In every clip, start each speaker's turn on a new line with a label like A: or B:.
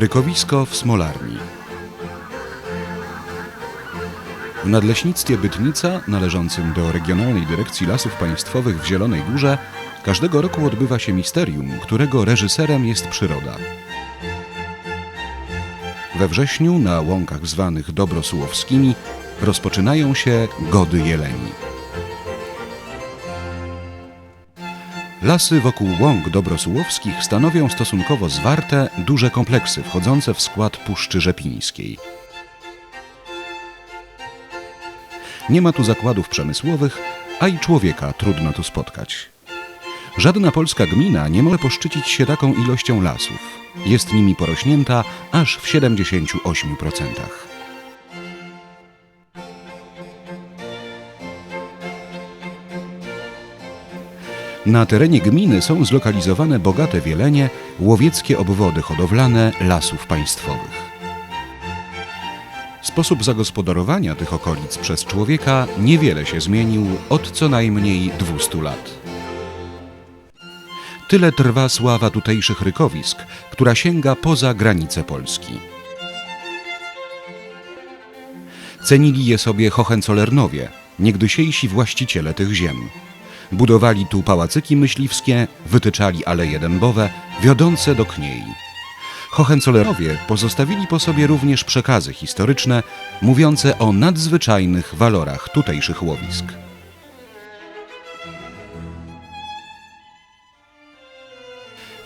A: Rykowisko w Smolarni. W Nadleśnictwie Bytnica, należącym do Regionalnej Dyrekcji Lasów Państwowych w Zielonej Górze, każdego roku odbywa się misterium, którego reżyserem jest przyroda. We wrześniu na łąkach zwanych Dobrosułowskimi rozpoczynają się Gody Jeleni. Lasy wokół łąk dobrosułowskich stanowią stosunkowo zwarte, duże kompleksy wchodzące w skład Puszczy Rzepińskiej. Nie ma tu zakładów przemysłowych, a i człowieka trudno tu spotkać. Żadna polska gmina nie może poszczycić się taką ilością lasów. Jest nimi porośnięta aż w 78%. Na terenie gminy są zlokalizowane bogate wielenie, łowieckie obwody hodowlane lasów państwowych. Sposób zagospodarowania tych okolic przez człowieka niewiele się zmienił od co najmniej 200 lat. Tyle trwa sława tutejszych rykowisk, która sięga poza granice Polski. Cenili je sobie Hohenzollernowie, niegdysiejsi właściciele tych ziem. Budowali tu pałacyki myśliwskie, wytyczali aleje dębowe, wiodące do kniei. Hohenzollerowie pozostawili po sobie również przekazy historyczne mówiące o nadzwyczajnych walorach tutejszych łowisk.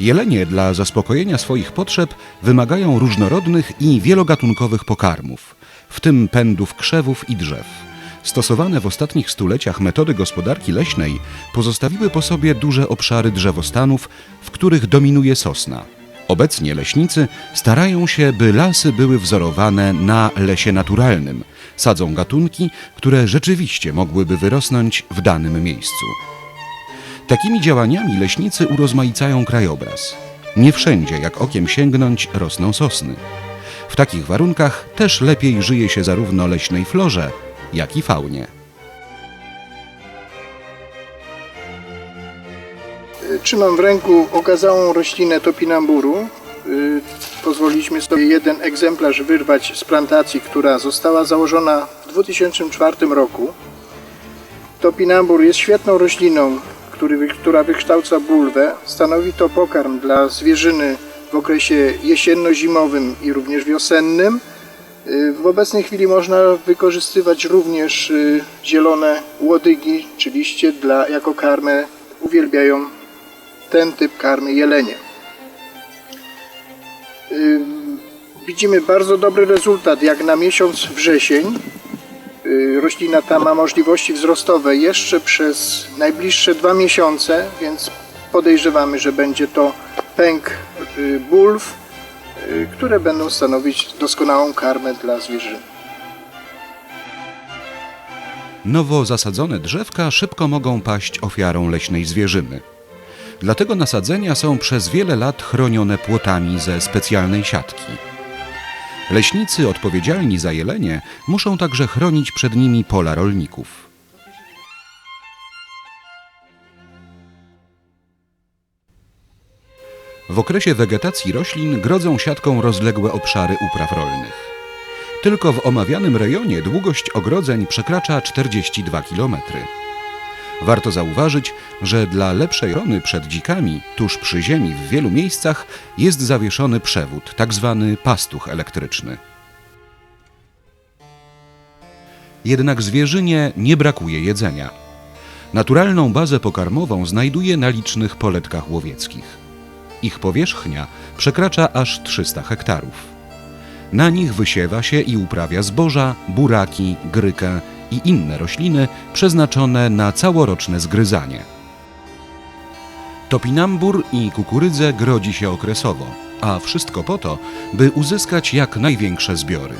A: Jelenie dla zaspokojenia swoich potrzeb wymagają różnorodnych i wielogatunkowych pokarmów, w tym pędów krzewów i drzew. Stosowane w ostatnich stuleciach metody gospodarki leśnej pozostawiły po sobie duże obszary drzewostanów, w których dominuje sosna. Obecnie leśnicy starają się, by lasy były wzorowane na lesie naturalnym. Sadzą gatunki, które rzeczywiście mogłyby wyrosnąć w danym miejscu. Takimi działaniami leśnicy urozmaicają krajobraz. Nie wszędzie, jak okiem sięgnąć, rosną sosny. W takich warunkach też lepiej żyje się zarówno leśnej florze, jak i faunie.
B: Trzymam w ręku okazałą roślinę topinamburu. Y, Pozwoliliśmy sobie jeden egzemplarz wyrwać z plantacji, która została założona w 2004 roku. Topinambur jest świetną rośliną, który, która wykształca bulwę. Stanowi to pokarm dla zwierzyny w okresie jesienno-zimowym i również wiosennym. Y, W obecnej chwili można wykorzystywać również y, zielone łodygi, czy liście dla, jako karmę. Uwielbiają ten typ karmy jelenie. Y, Widzimy bardzo dobry rezultat, jak na miesiąc wrzesień. Roślina ta ma możliwości wzrostowe jeszcze przez najbliższe dwa miesiące, więc podejrzewamy, że będzie to pęk bulw, które będą stanowić doskonałą karmę dla zwierzyny.
A: Nowo zasadzone drzewka szybko mogą paść ofiarą leśnej zwierzyny. Dlatego nasadzenia są przez wiele lat chronione płotami ze specjalnej siatki. Leśnicy odpowiedzialni za jelenie muszą także chronić przed nimi pola rolników. W okresie wegetacji roślin grodzą siatką rozległe obszary upraw rolnych. Tylko w omawianym rejonie długość ogrodzeń przekracza 42 km. Warto zauważyć, że dla lepszej ochrony przed dzikami tuż przy ziemi w wielu miejscach jest zawieszony przewód, tak zwany pastuch elektryczny. Jednak zwierzynie nie brakuje jedzenia. Naturalną bazę pokarmową znajduje na licznych poletkach łowieckich. Ich powierzchnia przekracza aż 300 hektarów. Na nich wysiewa się i uprawia zboża, buraki, grykę i inne rośliny przeznaczone na całoroczne zgryzanie. Topinambur i kukurydzę grodzi się okresowo, a wszystko po to, by uzyskać jak największe zbiory.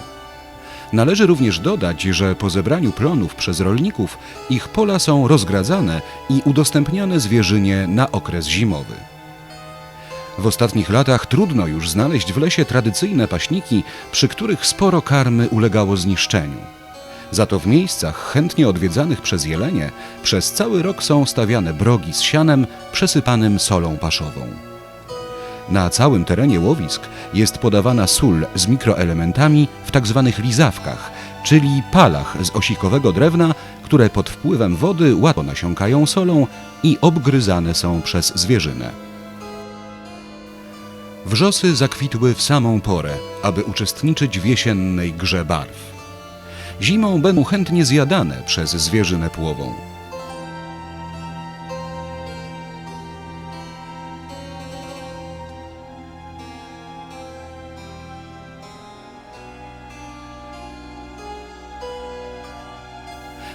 A: Należy również dodać, że po zebraniu plonów przez rolników ich pola są rozgradzane i udostępniane zwierzynie na okres zimowy. W ostatnich latach trudno już znaleźć w lesie tradycyjne paśniki, przy których sporo karmy ulegało zniszczeniu. Za to w miejscach chętnie odwiedzanych przez jelenie przez cały rok są stawiane brogi z sianem przesypanym solą paszową. Na całym terenie łowisk jest podawana sól z mikroelementami w tzw. lizawkach, czyli palach z osikowego drewna, które pod wpływem wody łatwo nasiąkają solą i obgryzane są przez zwierzynę. Wrzosy zakwitły w samą porę, aby uczestniczyć w jesiennej grze barw. Zimą będą chętnie zjadane przez zwierzynę płową.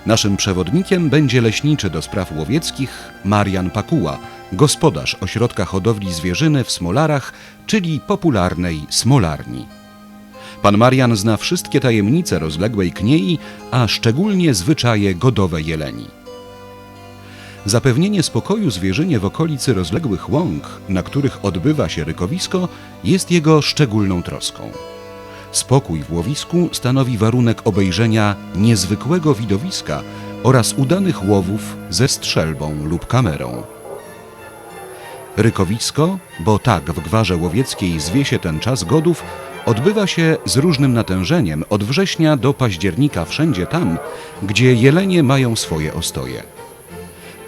A: Naszym przewodnikiem będzie leśniczy do spraw łowieckich Marian Pakuła, gospodarz ośrodka hodowli zwierzyny w Smolarach, czyli popularnej Smolarni. Pan Marian zna wszystkie tajemnice rozległej kniei, a szczególnie zwyczaje godowe jeleni. Zapewnienie spokoju zwierzynie w okolicy rozległych łąk, na których odbywa się rykowisko, jest jego szczególną troską. Spokój w łowisku stanowi warunek obejrzenia niezwykłego widowiska oraz udanych łowów ze strzelbą lub kamerą. Rykowisko, bo tak w gwarze łowieckiej zwie się ten czas godów, odbywa się z różnym natężeniem od września do października wszędzie tam, gdzie jelenie mają swoje ostoje.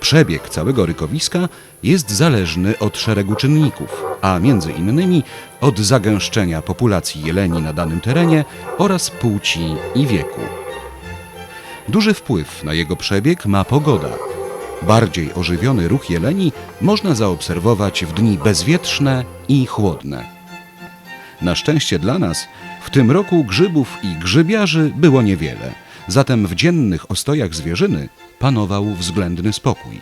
A: Przebieg całego rykowiska jest zależny od szeregu czynników, a między innymi od zagęszczenia populacji jeleni na danym terenie oraz płci i wieku. Duży wpływ na jego przebieg ma pogoda. Bardziej ożywiony ruch jeleni można zaobserwować w dni bezwietrzne i chłodne. Na szczęście dla nas, w tym roku grzybów i grzybiarzy było niewiele, zatem w dziennych ostojach zwierzyny panował względny spokój.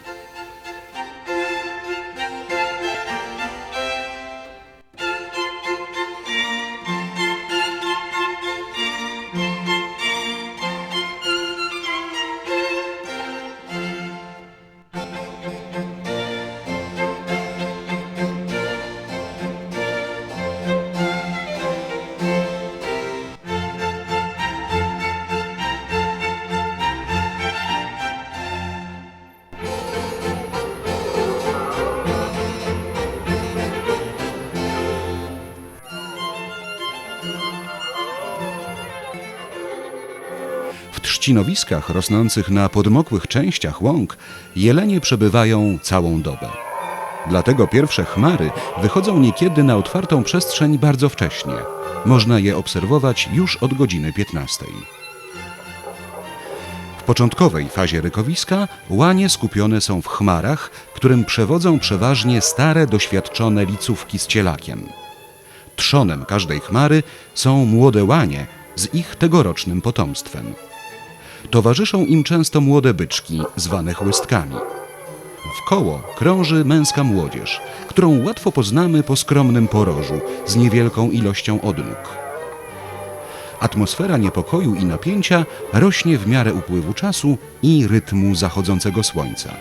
A: Trzcinowiskach rosnących na podmokłych częściach łąk jelenie przebywają całą dobę. Dlatego pierwsze chmary wychodzą niekiedy na otwartą przestrzeń bardzo wcześnie. Można je obserwować już od godziny 15. W początkowej fazie rykowiska łanie skupione są w chmarach, którym przewodzą przeważnie stare, doświadczone licówki z cielakiem. Trzonem każdej chmary są młode łanie z ich tegorocznym potomstwem. Towarzyszą im często młode byczki, zwane chłystkami. Wkoło krąży męska młodzież, którą łatwo poznamy po skromnym porożu z niewielką ilością odnóg. Atmosfera niepokoju i napięcia rośnie w miarę upływu czasu i rytmu zachodzącego słońca.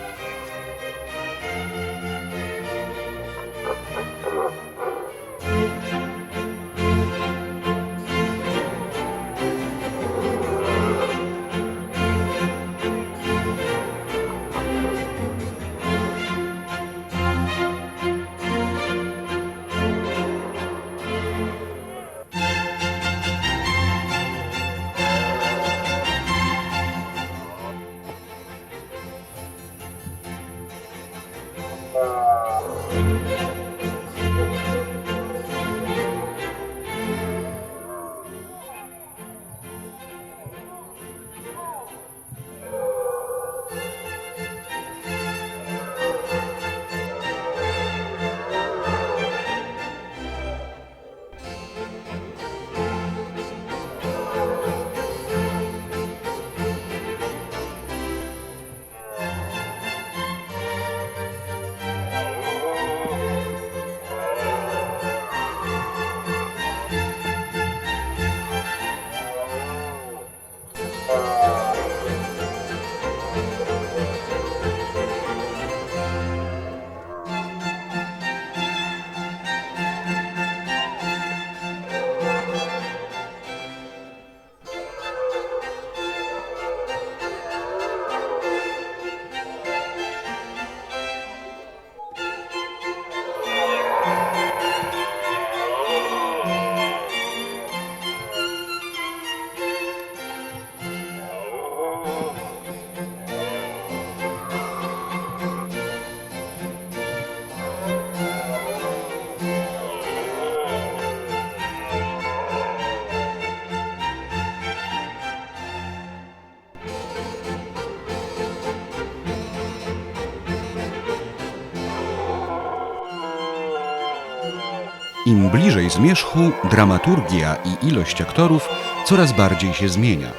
A: Im bliżej zmierzchu, dramaturgia i ilość aktorów coraz bardziej się zmienia.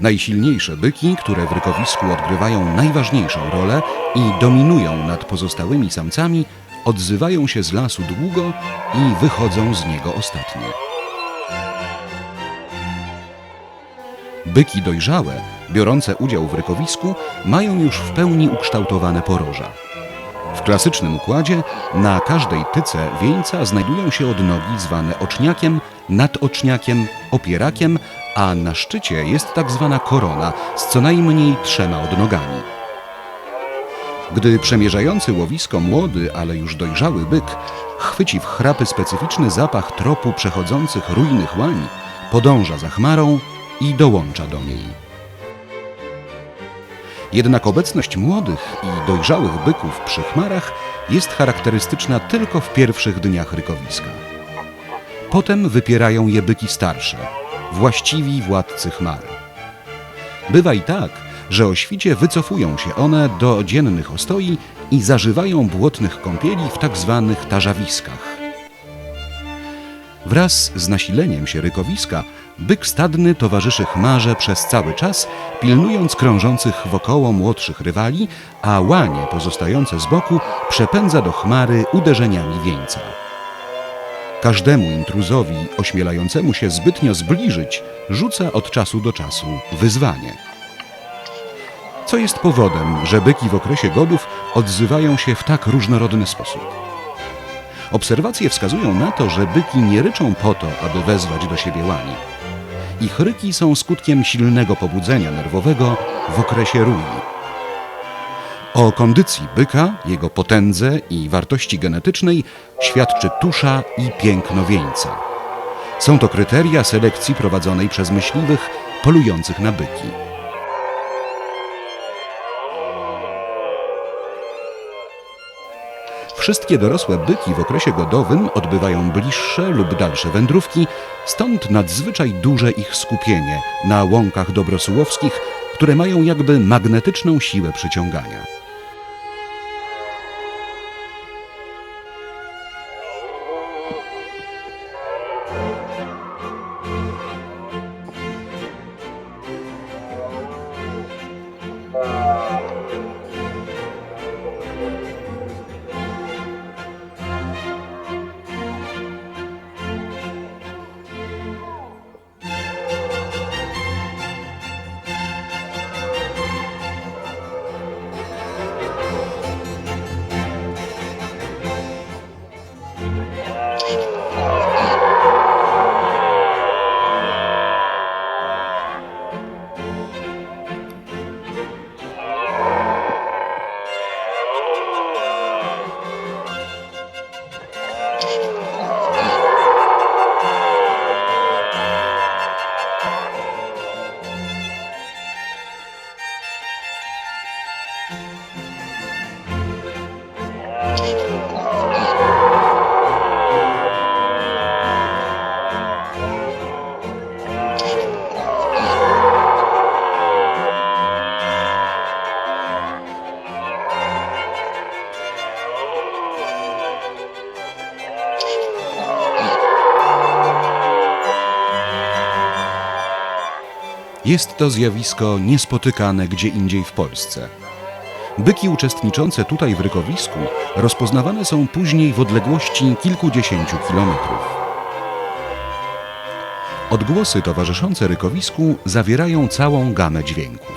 A: Najsilniejsze byki, które w rykowisku odgrywają najważniejszą rolę i dominują nad pozostałymi samcami, odzywają się z lasu długo i wychodzą z niego ostatnie. Byki dojrzałe, biorące udział w rykowisku, mają już w pełni ukształtowane poroża. Klasycznym układzie na każdej tyce wieńca znajdują się odnogi zwane oczniakiem, nadoczniakiem, opierakiem, a na szczycie jest tak zwana korona z co najmniej trzema odnogami. Gdy przemierzający łowisko młody, ale już dojrzały byk chwyci w chrapy specyficzny zapach tropu przechodzących rujnych łań, podąża za chmarą i dołącza do niej. Jednak obecność młodych i dojrzałych byków przy chmarach jest charakterystyczna tylko w pierwszych dniach rykowiska. Potem wypierają je byki starsze, właściwi władcy chmary. Bywa i tak, że o świcie wycofują się one do dziennych ostoi i zażywają błotnych kąpieli w tak zwanych tarzawiskach. Wraz z nasileniem się rykowiska byk stadny towarzyszy chmarze przez cały czas, pilnując krążących wokoło młodszych rywali, a łanie pozostające z boku przepędza do chmary uderzeniami wieńca. Każdemu intruzowi ośmielającemu się zbytnio zbliżyć rzuca od czasu do czasu wyzwanie. Co jest powodem, że byki w okresie godów odzywają się w tak różnorodny sposób? Obserwacje wskazują na to, że byki nie ryczą po to, aby wezwać do siebie łanie. Ich ryki są skutkiem silnego pobudzenia nerwowego w okresie rui. O kondycji byka, jego potędze i wartości genetycznej świadczy tusza i piękno wieńca. Są to kryteria selekcji prowadzonej przez myśliwych polujących na byki. Wszystkie dorosłe byki w okresie godowym odbywają bliższe lub dalsze wędrówki, stąd nadzwyczaj duże ich skupienie na łąkach dobrosłowskich, które mają jakby magnetyczną siłę przyciągania. Jest to zjawisko niespotykane gdzie indziej w Polsce. Byki uczestniczące tutaj w rykowisku rozpoznawane są później w odległości kilkudziesięciu kilometrów. Odgłosy towarzyszące rykowisku zawierają całą gamę dźwięków.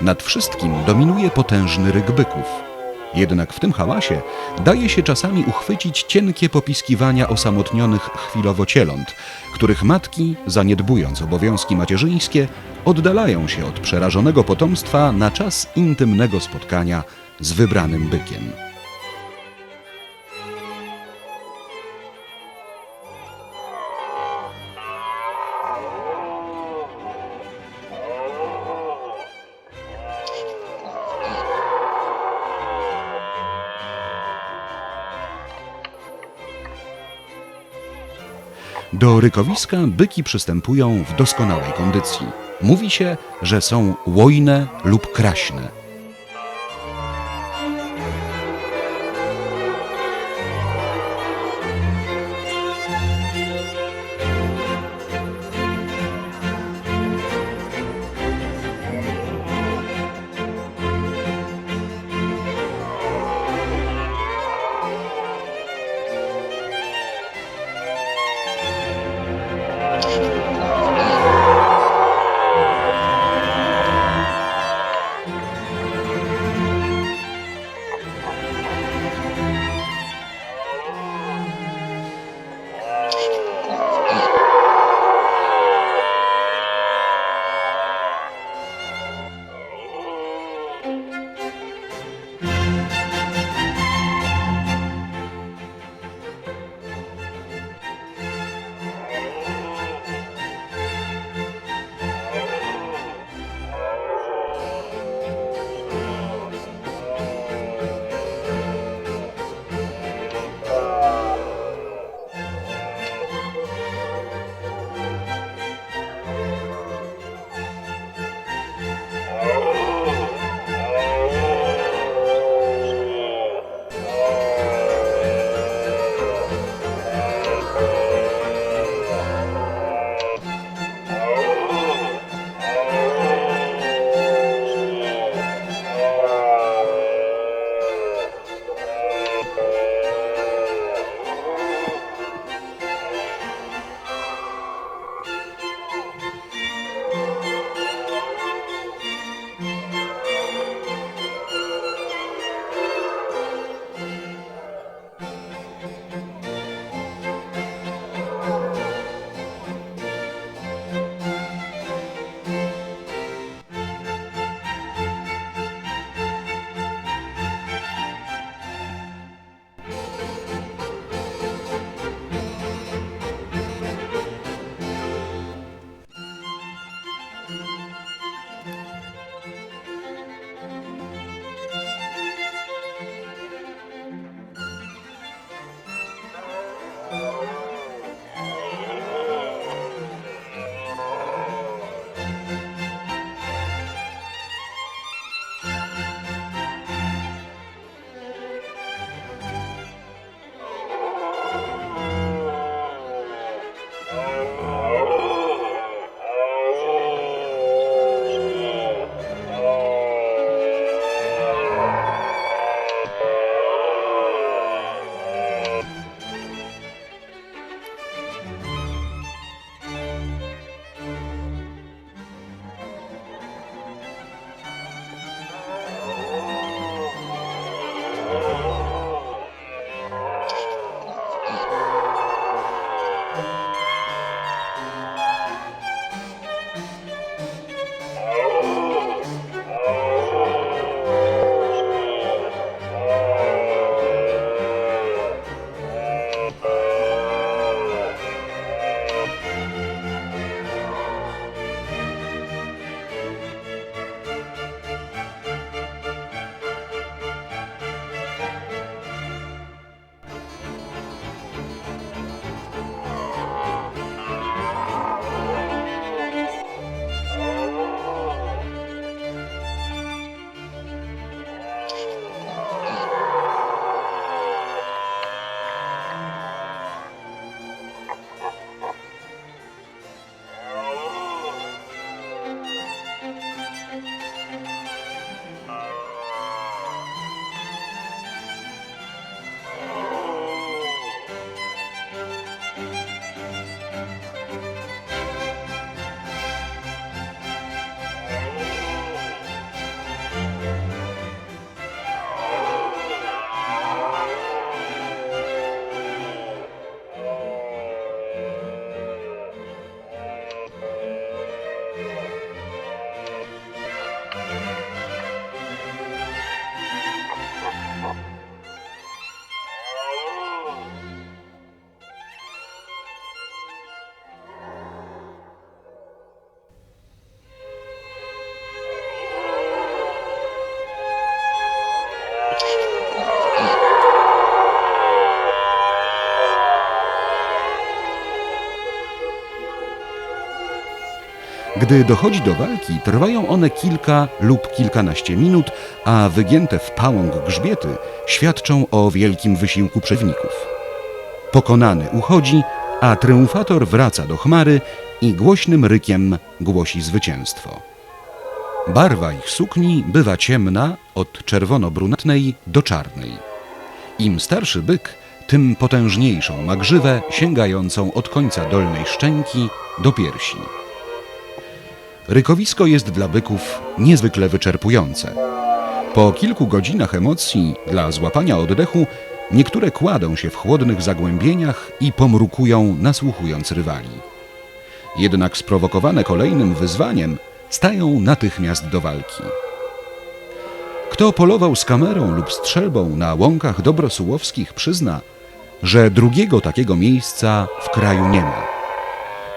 A: Nad wszystkim dominuje potężny ryk byków. Jednak w tym hałasie daje się czasami uchwycić cienkie popiskiwania osamotnionych chwilowo cieląt, których matki, zaniedbując obowiązki macierzyńskie, oddalają się od przerażonego potomstwa na czas intymnego spotkania z wybranym bykiem. Do rykowiska byki przystępują w doskonałej kondycji. Mówi się, że są łojne lub kraśne. thank you Gdy dochodzi do walki, trwają one kilka lub kilkanaście minut, a wygięte w pałąk grzbiety świadczą o wielkim wysiłku przeciwników. Pokonany uchodzi, a triumfator wraca do chmary i głośnym rykiem głosi zwycięstwo. Barwa ich sukni bywa ciemna, od czerwono-brunatnej do czarnej. Im starszy byk, tym potężniejszą ma grzywę sięgającą od końca dolnej szczęki do piersi. Rykowisko jest dla byków niezwykle wyczerpujące. Po kilku godzinach emocji, dla złapania oddechu, niektóre kładą się w chłodnych zagłębieniach i pomrukują, nasłuchując rywali. Jednak sprowokowane kolejnym wyzwaniem, stają natychmiast do walki. Kto polował z kamerą lub strzelbą na łąkach dobrosłowskich przyzna, że drugiego takiego miejsca w kraju nie ma.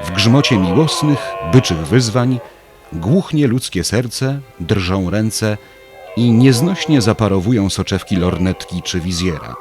A: W grzmocie miłosnych, byczych wyzwań głuchnie ludzkie serce, drżą ręce i nieznośnie zaparowują soczewki lornetki czy wizjera.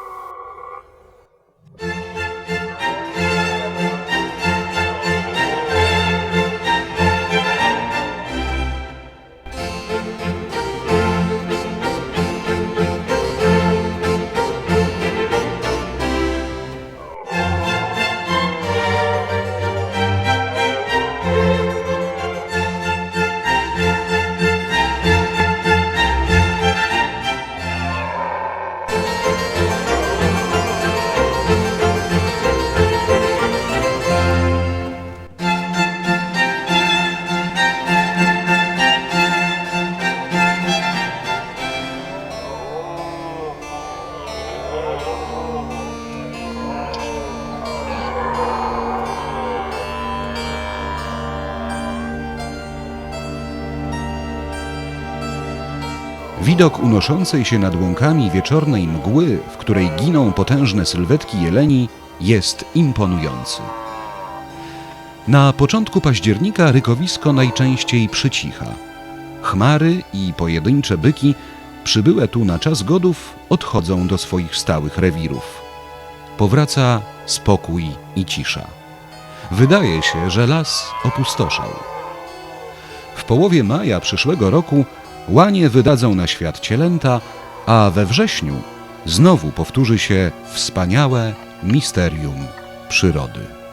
A: Widok unoszącej się nad łąkami wieczornej mgły, w której giną potężne sylwetki jeleni, jest imponujący. Na początku października rykowisko najczęściej przycicha. Chmary i pojedyncze byki przybyłe tu na czas godów odchodzą do swoich stałych rewirów. Powraca spokój i cisza. Wydaje się, że las opustoszał. W połowie maja przyszłego roku łanie wydadzą na świat cielęta, a we wrześniu znowu powtórzy się wspaniałe misterium przyrody.